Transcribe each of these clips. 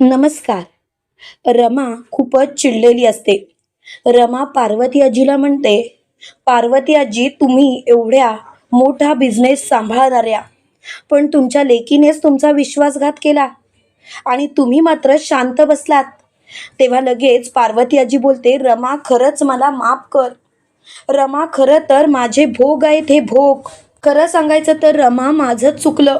नमस्कार. रमा खूपच चिडलेली असते. रमा पार्वती आजीला म्हणते पार्वती आजी तुम्ही एवढ्या मोठा बिझनेस सांभाळणाऱ्या. पण तुमच्या लेकीनेच तुमचा विश्वासघात केला. आणि तुम्ही मात्र शांत बसलात. तेव्हा लगेच पार्वती आजी बोलते रमा खरंच मला माफ कर. रमा खरं तर माझे भोग आहेत हे भोग. खरं सांगायचं तर रमा माझं चुकलं.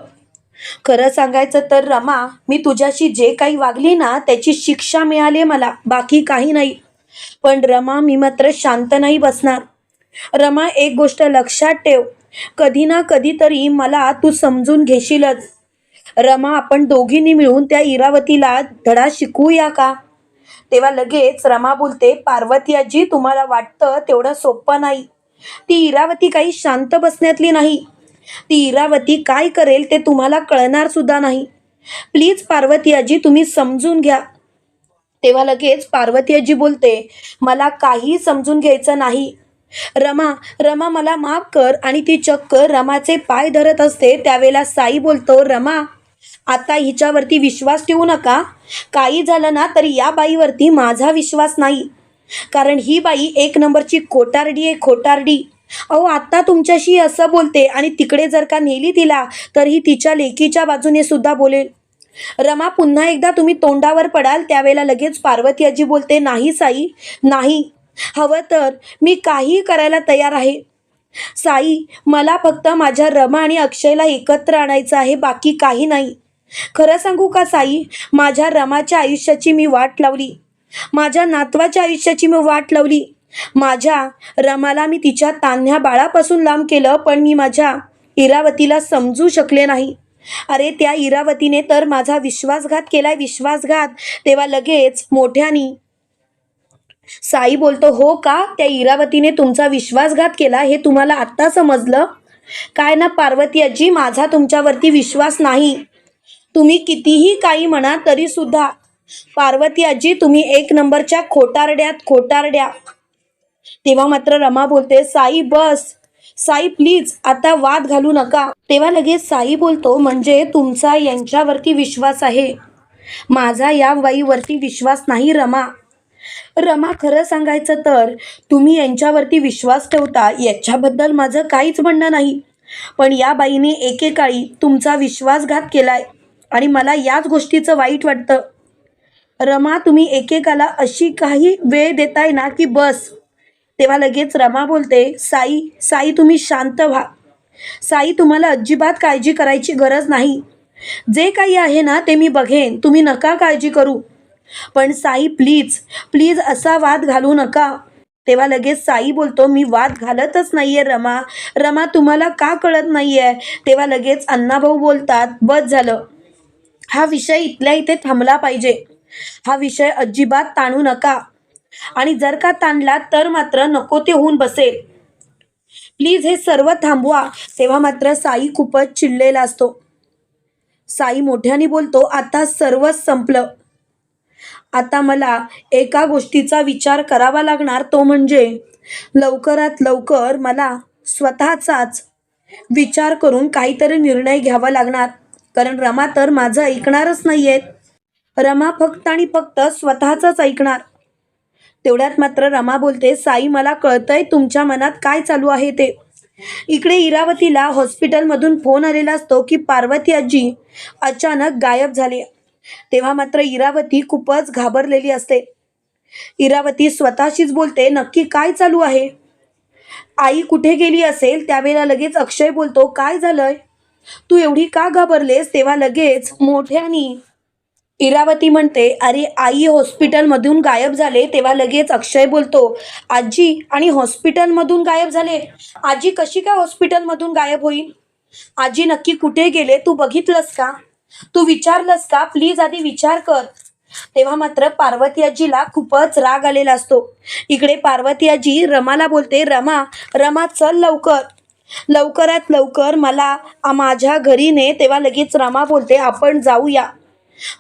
खरं सांगायचं तर रमा मी तुझ्याशी जे काही वागली ना त्याची शिक्षा मिळाली मला बाकी काही नाही. पण रमा मी मात्र शांत नाही बसणार. रमा एक गोष्ट लक्षात ठेव. कधी ना कधीतरी मला तू समजून घेशीलच. रमा आपण दोघींनी मिळून त्या इरावतीला धडा शिकूया का? तेव्हा लगेच रमा बोलते पार्वती आजी तुम्हाला वाटतं तेवढं सोपं नाही. ती इरावती काही शांत बसण्यातली नाही. ती इरावती काय करेल ते तुम्हाला कळणार सुद्धा नाही. प्लीज पार्वती आजी तुम्ही समजून घ्या. तेव्हा लगेच पार्वती आजी बोलते मला काही समजून घ्यायचं नाही. रमा रमा मला माफ कर आणि ती चक्क रमाचे पाय धरत असते त्यावेळेला साई बोलतो रमा आता हिच्यावरती विश्वास ठेवू नका. काही झालं ना तरी या बाईवरती माझा विश्वास नाही. कारण ही बाई एक नंबरची खोटारडी आहे खोटारडी अहो आत्ता तुमच्याशी असं बोलते आणि तिकडे जर का नेली तिला तर ही तिच्या लेकीच्या बाजूने सुद्धा बोलेल. रमा पुन्हा एकदा तुम्ही तोंडावर पडाल त्यावेळेला लगेच पार्वती आजी बोलते नाही साई नाही. हवं तर मी काही करायला तयार आहे. साई मला फक्त माझ्या रमा आणि अक्षयला एकत्र आणायचं आहे बाकी काही नाही. खरं सांगू का साई माझ्या रमाच्या आयुष्याची मी वाट लावली. माझ्या नातवाच्या आयुष्याची मी वाट लावली. माझ्या रमाला मी तिच्या तान्ह्या बाळापासून लांब केलं पण मी माझ्या इरावतीला समजू शकले नाही. अरे त्या इरावतीने तर माझा विश्वासघात केलाय विश्वासघात. तेव्हा लगेच मोठ्यानी साई बोलतो हो का? त्या इरावतीने तुमचा विश्वासघात केला? हे तुम्हाला आत्ता समजलं? काय ना पार्वती आजी माझा तुमच्यावरती विश्वास नाही. तुम्ही कितीही काही म्हणा तरी सुद्धा पार्वती आजी तुम्ही एक नंबरच्या खोटारड्यात खोटारड्या. तेव्हा मात्र रमा बोलते साई बस. साई प्लीज आता वाद घालू नका. तेव्हा लगेच साई बोलतो म्हणजे तुमचा यांच्यावरती विश्वास आहे. माझा या बाईवरती विश्वास नाही रमा. रमा खरं सांगायचं तर तुम्ही यांच्यावरती विश्वास ठेवता याच्याबद्दल माझं काहीच म्हणणं नाही. पण या बाईने एकेकाळी तुमचा विश्वासघात केलाय आणि मला याच गोष्टीचं वाईट वाटतं. रमा तुम्ही एकेकाला अशी काही वेळ देताय ना की बस. तेव्हा लगेच रमा बोलते साई साई तुम्ही शांत व्हा. साई तुम्हाला अजिबात काळजी करायची गरज नाही. जे काही आहे ना ते मी बघेन. तुम्ही नका काळजी करू. पण साई प्लीज प्लीज असा वाद घालू नका. तेव्हा लगेच साई बोलतो मी वाद घालतच नाहीये रमा. रमा तुम्हाला का कळत नाहीये? तेव्हा लगेच अण्णाभाऊ बोलतात बस झालं. हा विषय इथल्या इथे थांबला पाहिजे. हा विषय अजिबात ताणू नका. आणि जर का ताणला तर मात्र नको ते होऊन बसेल. प्लीज हे सर्व थांबवा. तेव्हा मात्र साई खूपच चिडलेला असतो. साई मोठ्याने बोलतो आता सर्वच संपलं. आता मला एका गोष्टीचा विचार करावा लागणार तो म्हणजे लवकरात लवकर मला स्वतःचाच विचार करून काहीतरी निर्णय घ्यावा लागणार. कारण रमा तर माझं ऐकणारच नाही आहेत रमा फक्त आणि फक्त स्वतःचाच ऐकणार. तेवढ्यात मात्र रमा बोलते साई मला कळतंय तुमच्या मनात काय चालू आहे ते. इकडे इरावतीला हॉस्पिटलमधून फोन आलेला असतो की पार्वती आजी अचानक गायब झाली. तेव्हा मात्र इरावती खूपच घाबरलेली असते. इरावती स्वतःशीच बोलते नक्की काय चालू आहे? आई कुठे गेली असेल? त्यावेळेला लगेच अक्षय बोलतो काय झालंय? तू एवढी का घाबरलेस? तेव्हा लगेच मोठ्यानी इरावती म्हणते अरे आई हॉस्पिटलमधून गायब झाले तेव्हा लगेच अक्षय बोलतो आजी आणि हॉस्पिटलमधून गायब झाले? आजी कशी काय हॉस्पिटलमधून गायब होईल? आजी नक्की कुठे गेले? तू बघितलंस का? तू विचारलंस का? प्लीज आधी विचार कर. तेव्हा मात्र पार्वती आजीला खूपच राग आलेला असतो. इकडे पार्वती आजी रमाला बोलते रमा रमा चल लवकर. लवकरात लवकर मला माझ्या घरी ने तेव्हा लगेच रमा बोलते आपण जाऊया.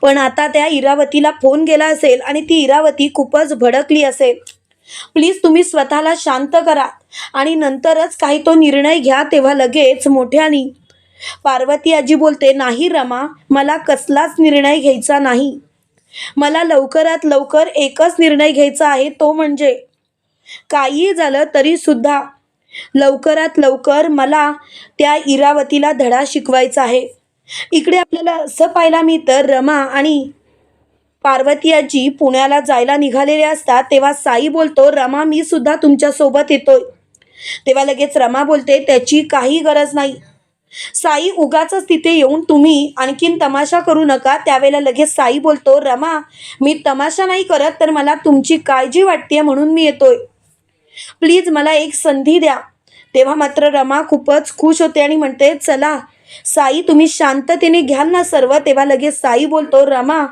पण आता त्या इरावतीला फोन गेला असेल आणि ती इरावती खूपच भडकली असेल. प्लीज तुम्ही स्वतःला शांत करा आणि नंतरच काही तो निर्णय घ्या तेव्हा लगेच मोठ्यानी. पार्वती आजी बोलते नाही रमा मला कसलाच निर्णय घ्यायचा नाही. मला लवकरात लवकर एकच निर्णय घ्यायचा आहे तो म्हणजे काहीही झालं तरी सुद्धा लवकरात लवकर मला त्या इरावतीला धडा शिकवायचा आहे. इकडे आपल्याला असं पाहायला मिळतं रमा आणि पार्वती आजी पुण्याला जायला निघालेले असतात तेव्हा साई बोलतो रमा मी सुद्धा तुमच्यासोबत येतोय. तेव्हा लगेच रमा बोलते त्याची काही गरज नाही. साई उगाच तिथे येऊन तुम्ही आणखीन तमाशा करू नका. त्यावेळेला लगेच साई बोलतो रमा मी तमाशा नाही करत तर मला तुमची काळजी वाटते म्हणून मी येतोय. प्लीज मला एक संधी द्या. तेव्हा मात्र रमा खूपच खुश होते आणि म्हणते चला साई तुम्ही शांततेने घ्याल ना सर्व. तेव्हा लगेच साई बोलतो रमा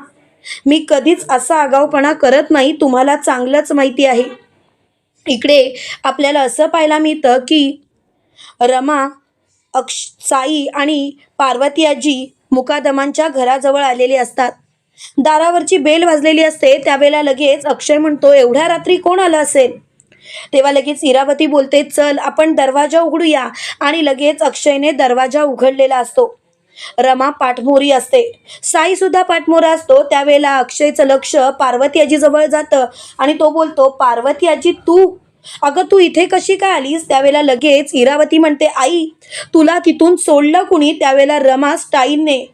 मी कधीच असा आगाऊपणा करत नाही तुम्हाला चांगलंच माहिती आहे. इकडे आपल्याला असं पाहायला मिळतं की रमा अक्ष साई आणि पार्वती आजी मुकादमांच्या घराजवळ आलेले असतात. दारावरची बेल वाजलेली असते त्यावेळेला लगेच अक्षय म्हणतो एवढ्या रात्री कोण आलं असेल? तेव्हा लगेच इरावती बोलते चल आपण दरवाजा उघडूया. आणि लगेच अक्षयने दरवाजा उघडलेला असतो. रमा पाठमोरी असते. साई सुद्धा पाठमोरा असतो. त्यावेळेला अक्षयचं लक्ष पार्वती आजीजवळ जातं आणि तो बोलतो पार्वती आजी तू? अगं तू इथे कशी काय आलीस? त्यावेळेला लगेच इरावती म्हणते आई तुला तिथून सोडलं कुणी? त्यावेळेला रमा स्टाईनने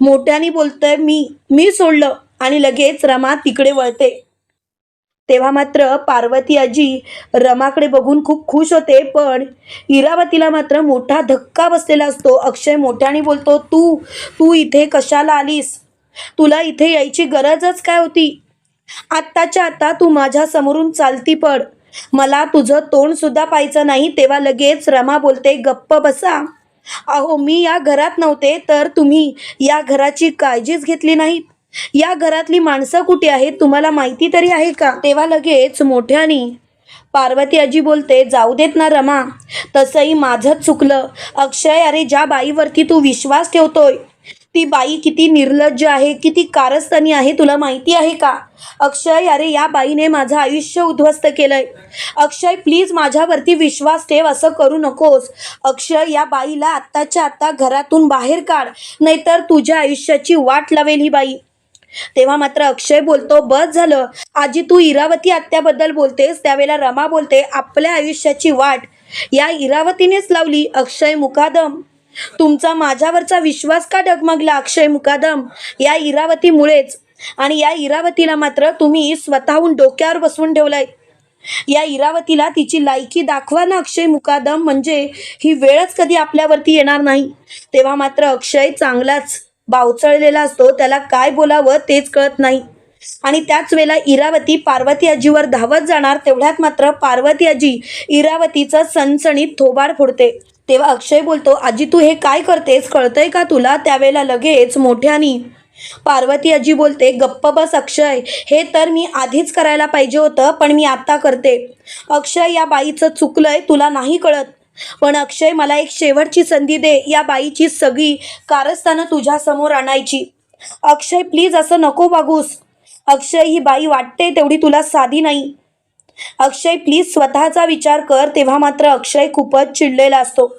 मोठ्याने बोलतंय मी मी सोडलं. आणि लगेच रमा तिकडे वळते. तेव्हा मात्र पार्वती आजी रमाकडे बघून खूप खुश होते पण इरावतीला मात्र मोठा धक्का बसलेला असतो. अक्षय मोठ्याने बोलतो तू तू इथे कशाला आलीस? तुला इथे यायची गरजच काय होती? आत्ताच्या आत्ता तू माझ्या समोरून चालती पड. मला तुझं तोंड सुद्धा पाहायचं नाही. तेव्हा लगेच रमा बोलते गप्प बसा. अहो मी या घरात नव्हते तर तुम्ही या घराची काळजीच घेतली नाहीत. या घरातली माणसं कुठे आहेत तुम्हाला माहिती तरी आहे का? तेव्हा लगेच मोठ्यानी पार्वती आजी बोलते जाऊ देत ना रमा तसंही माझंच चुकलं. अक्षय अरे ज्या बाईवरती तू विश्वास ठेवतोय ती बाई किती निर्लज्ज आहे किती कारस्थानी आहे तुला माहिती आहे का? अक्षय अरे या बाईने माझं आयुष्य उद्ध्वस्त केलंय. अक्षय प्लीज माझ्यावरती विश्वास ठेव असं करू नकोस. अक्षय या बाईला आत्ताच्या आत्ता घरातून बाहेर काढ नाहीतर तुझ्या आयुष्याची वाट लावेल ही बाई. तेव्हा मात्र अक्षय बोलतो बस झालं. आजी तू इरावती आत्याबद्दल बोलतेस त्यावेळेला रमा बोलते आपल्या आयुष्याची वाट. या इरावतीनेच लावली अक्षय मुकादम. तुमचा माझ्यावरचा विश्वास का डगमगला अक्षय मुकादम? या इरावतीमुळेच. आणि या इरावतीला मात्र तुम्ही स्वतःहून डोक्यावर बसवून ठेवलंय. या इरावतीला तिची लायकी दाखवा ना अक्षय मुकादम. म्हणजे ही वेळच कधी आपल्यावरती येणार नाही. तेव्हा मात्र अक्षय चांगलाच बावचळलेला असतो त्याला काय बोलावं तेच कळत नाही. आणि त्याच वेळेला इरावती पार्वती आजीवर धावत जाणार तेवढ्यात मात्र पार्वती आजी इरावतीचं सणसणीत थोबाड फोडते. तेव्हा अक्षय बोलतो आजी तू हे काय करतेस? कळतंय का तुला? त्यावेळेला लगेच मोठ्यानी पार्वती आजी बोलते गप्प बस अक्षय हे तर मी आधीच करायला पाहिजे होतं पण मी आत्ता करते. अक्षय या बाईचं चुकलंय तुला नाही कळत. पण अक्षय मला एक शेवटची संधी दे या बाईची सगळी कारस्थानं तुझ्यासमोर आणायची. अक्षय प्लीज असं नको वागूस. अक्षय ही बाई वाटते तेवढी तुला साधी नाही. अक्षय प्लीज स्वतःचा विचार कर तेव्हा मात्र अक्षय खूपच चिडलेला असतो.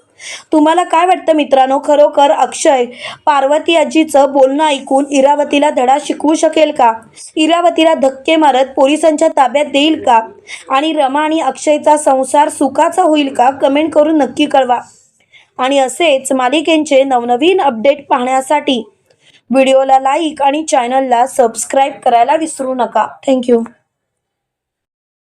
तुम्हाला काय वाटतं मित्रांनो? खरोखर अक्षय पार्वती आजीचं बोलणं ऐकून इरावतीला धडा शिकवू शकेल का? इरावतीला धक्के मारत पोलिसांच्या ताब्यात देईल का? आणि रमा आणि अक्षयचा संसार सुखाचा होईल का? कमेंट करून नक्की कळवा. आणि असेच मालिकेंचे नवनवीन अपडेट पाहण्यासाठी व्हिडिओला लाईक आणि चॅनलला सबस्क्राईब करायला विसरू नका. थँक्यू.